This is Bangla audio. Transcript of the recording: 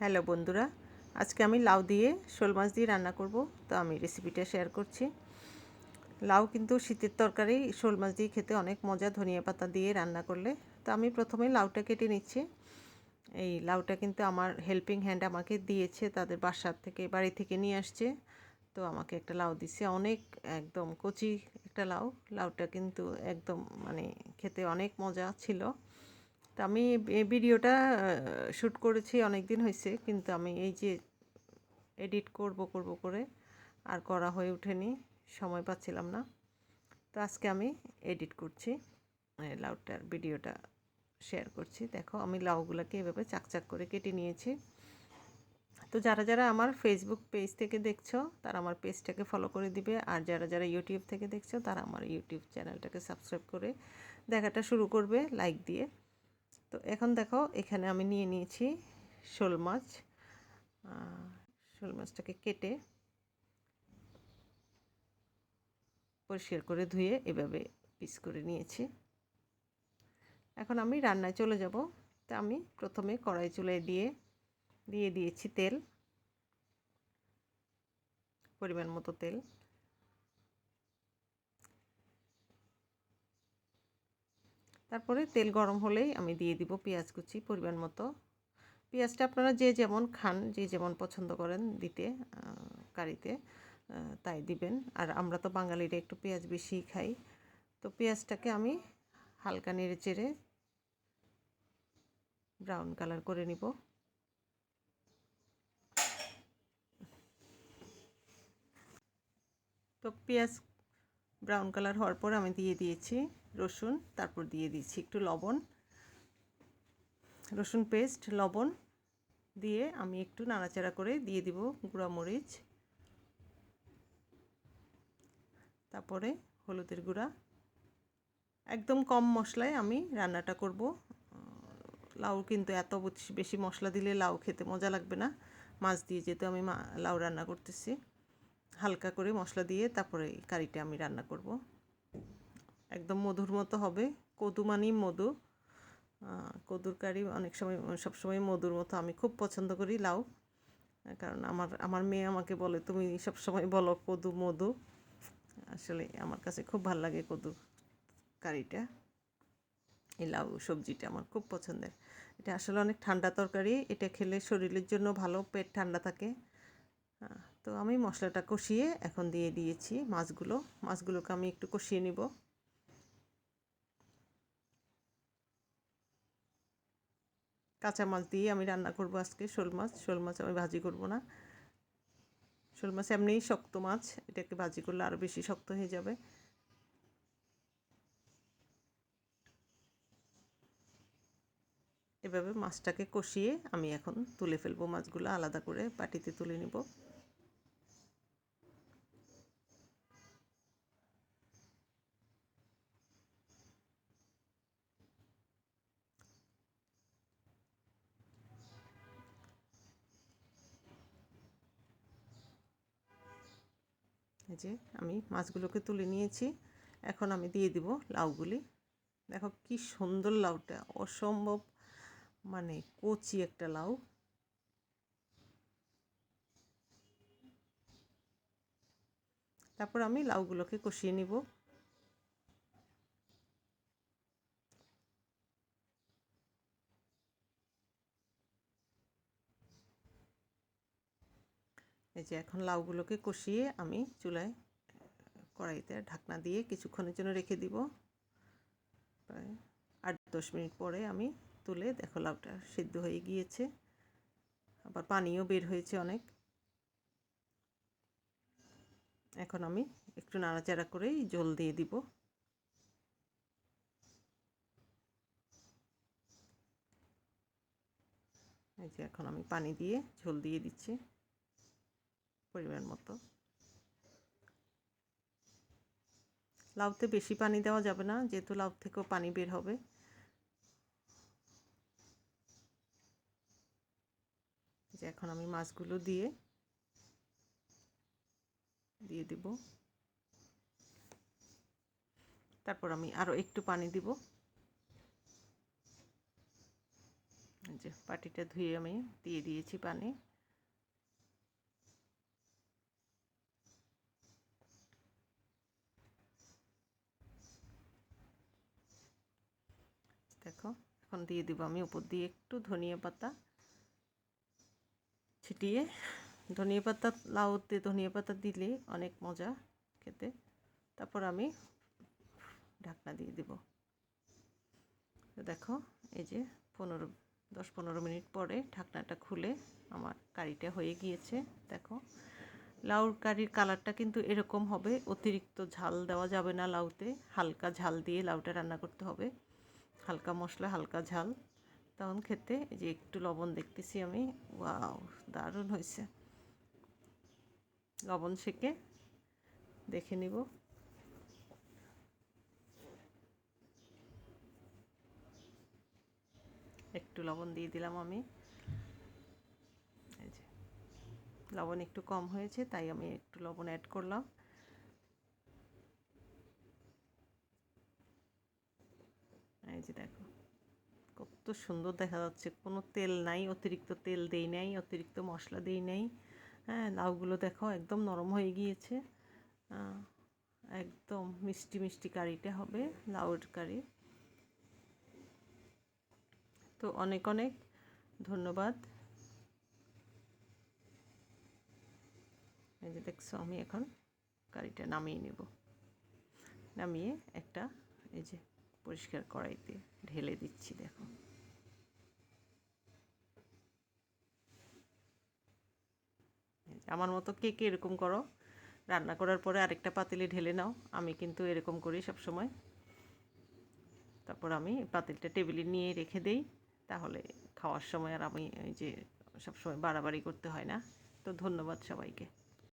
হ্যালো বন্ধুরা, আজকে আমি লাউ দিয়ে শোল মাছ দিয়ে রান্না করব, তো আমি রেসিপিটা শেয়ার করছি। লাউ কিন্তু শীতের তরকারি, শোল মাছ দিয়ে খেতে অনেক মজা, ধনিয়া পাতা দিয়ে রান্না করলে। তো আমি প্রথমে লাউটা কেটে নিচ্ছি। এই লাউটা কিন্তু আমার হেল্পিং হ্যান্ড আমাকে দিয়েছে, তাদের বাসার থেকে, বাড়ি থেকে নিয়ে আসছে। তো আমাকে একটা লাউ দিছে, অনেক একদম কচি একটা লাউ। লাউটা কিন্তু একদম মানে খেতে অনেক মজা ছিল। তো আমি এই ভিডিওটা শ্যুট করেছি অনেক দিন হয়েছে কিন্তু আমি এই যে এডিট করব করব করে, আর করা হয়ে ওঠেনি, সময় পাচ্ছিলাম না। তো আজকে আমি এডিট করছি লাউটার ভিডিওটা শেয়ার করছি। দেখো, আমি লাউগুলোকে এভাবে চাকচাক করে কেটে নিয়েছি। তো যারা যারা আমার ফেসবুক পেজ থেকে দেখছ, তারা আমার পেজটাকে ফলো করে দিবে। আর যারা যারা ইউটিউব থেকে দেখছ, তারা আমার ইউটিউব চ্যানেলটাকে সাবস্ক্রাইব করে দেখাটা শুরু করবে লাইক দিয়ে। তো এখন দেখো, এখানে আমি নিয়ে নিয়েছি শোল মাছ। শোল মাছটাকে কেটে পরিষ্কার করে ধুয়ে এভাবে পিস করে নিয়েছি। এখন আমি রান্নায় চলে যাব। তা আমি প্রথমে কড়াই চুলায় দিয়ে দিয়ে দিয়েছি তেল, পরিমাণ মতো তেল। তারপরে তেল গরম হলেই আমি দিয়ে দিব পেঁয়াজ কুচি পরিমাণ মতো। পেঁয়াজটা আপনারা যে যেমন খান, যে যেমন পছন্দ করেন দিতে কারিতে তাই দিবেন। আর আমরা তো বাঙালিরা একটু পেঁয়াজ বেশি খাই। তো পেঁয়াজটাকে আমি হালকা নেড়ে চেড়ে ব্রাউন কালার করে নিব। তো পেঁয়াজ ব্রাউন কালার হওয়ার পর আমি দিয়ে দিয়েছি রসুন, তারপর দিয়ে দিচ্ছি একটু লবণ। রসুন পেস্ট লবণ দিয়ে আমি একটু নাড়াচাড়া করে দিয়ে দিব গুঁড়া মরিচ। তারপরে হলুদের গুঁড়া। একদম কম মশলায় আমি রান্নাটা করব। লাউ কিন্তু এত বেশি মশলা দিলে লাউ খেতে মজা লাগবে না। মাছ দিয়ে যেহেতু আমি লাউ রান্না করতেছি। হালকা করে মশলা দিয়ে তারপরে এই কারিটা আমি রান্না করব। একদম মধুর মতো হবে কদু মানি মধু কদুর কারি অনেক সময় সবসময় মধুর মতো। আমি খুব পছন্দ করি লাউ, কারণ আমার আমার মেয়ে আমাকে বলে, তুমি সব সময় বলো কদু মধু। আসলে আমার কাছে খুব ভালো লাগে কদু কারিটা। এই লাউ সবজিটা আমার খুব পছন্দের। এটা আসলে অনেক ঠান্ডা তরকারি, এটা খেলে শরীরের জন্য ভালো, পেট ঠান্ডা থাকে। তো আমি মশলাটা কষিয়ে এখন দিয়ে দিয়েছি মাছগুলো। মাছগুলোকে আমি একটু কষিয়ে নিব। কাঁচা মাছ দিয়ে আমি রান্না করব আজকে শোল মাছ। শোল মাছ আমি ভাজি করব না। শোল মাছ এমনিই শক্ত মাছ, এটাকে ভাজি করলে আরও বেশি শক্ত হয়ে যাবে। এভাবে মাছটাকে কষিয়ে আমি এখন তুলে ফেলব মাছগুলো আলাদা করে পাটিতে তুলে নিব। এই যে আমি মাছগুলোকে তুলে নিয়েছি। এখন আমি দিয়ে দিব লাউগুলি। দেখো কি সুন্দর লাউটা, অসম্ভব মানে কচি একটা লাউ। তারপর আমি লাউগুলোকে কষিয়ে নিব। এই যে এখন লাউগুলোকে কষিয়ে আমি চুলায় কড়াইতে ঢাকনা দিয়ে কিছুক্ষণের জন্য রেখে দিব। প্রায় আট দশ মিনিট পরে আমি তুলে, দেখো লাউটা সিদ্ধ হয়ে গিয়েছে। আবার পানিও বের হয়েছে অনেক। এখন আমি একটু নাড়াচাড়া করেই জল দিয়ে দিব। এই যে এখন আমি পানি দিয়ে ঝোল দিয়ে দিচ্ছি। পরিমাণ মতো। লাউতে বেশি পানি দেওয়া যাবে না, যেহেতু লাউ থেকেও পানি বের হবে। যে এখন আমি মাছগুলো দিয়ে দিয়ে দিব। তারপর আমি আরও একটু পানি দিব। যে পাটিটা ধুয়ে আমি দিয়ে দিয়েছি পানি। দেখো, এখন দিয়ে দিব আমি উপর দিয়ে একটু ধনিয়া পাতা ছিটিয়ে। ধনিয়া পাতা লাউতে ধনিয়া পাতা দিলে অনেক মজা খেতে। তারপর আমি ঢাকনা দিয়ে দেব। দেখো, এই যে পনেরো, দশ পনেরো মিনিট পরে ঢাকনাটা খুলে আমার কারিটা হয়ে গিয়েছে। দেখো, লাউর কারির কালারটা কিন্তু এরকম হবে, অতিরিক্ত ঝাল দেওয়া যাবে না লাউতে, হালকা ঝাল দিয়ে লাউটা রান্না করতে হবে। হালকা মশলা, হালকা ঝাল। তখন খেতে এই যে একটু লবণ দেখতেছি আমি, ওয়াও, দারুণ হয়েছে। লবণ শেকে দেখে নিব। একটু লবণ দিয়ে দিলাম আমি। লবণ একটু কম হয়েছে, তাই আমি একটু লবণ অ্যাড করলাম। এই যে দেখো, কত সুন্দর দেখা যাচ্ছে। কোনো তেল নাই, অতিরিক্ত তেল দেই নাই, অতিরিক্ত মশলা দেই নাই। হ্যাঁ লাউগুলো দেখো একদম নরম হয়ে গিয়েছে। একদম মিষ্টি মিষ্টি কারিটা হবে, লাউর কারি। তো অনেক অনেক ধন্যবাদ। এই যে দেখছ, আমি এখন কারিটা নামিয়ে নেব। নামিয়ে একটা, এই যে পরিষ্কার কড়াইতে ঢেলে দিচ্ছি, দেখো। আমার মতো কে কে এরকম করো, রান্না করার পরে আরেকটা পাতিলে ঢেলে নাও। আমি কিন্তু এরকম করি সব সময় তারপর আমি পাতিলটা টেবিলে নিয়ে রেখে দেই, তাহলে খাওয়ার সময় আর আমি এই যে সবসময় বাড়াবাড়ি করতে হয় না। তো ধন্যবাদ সবাইকে।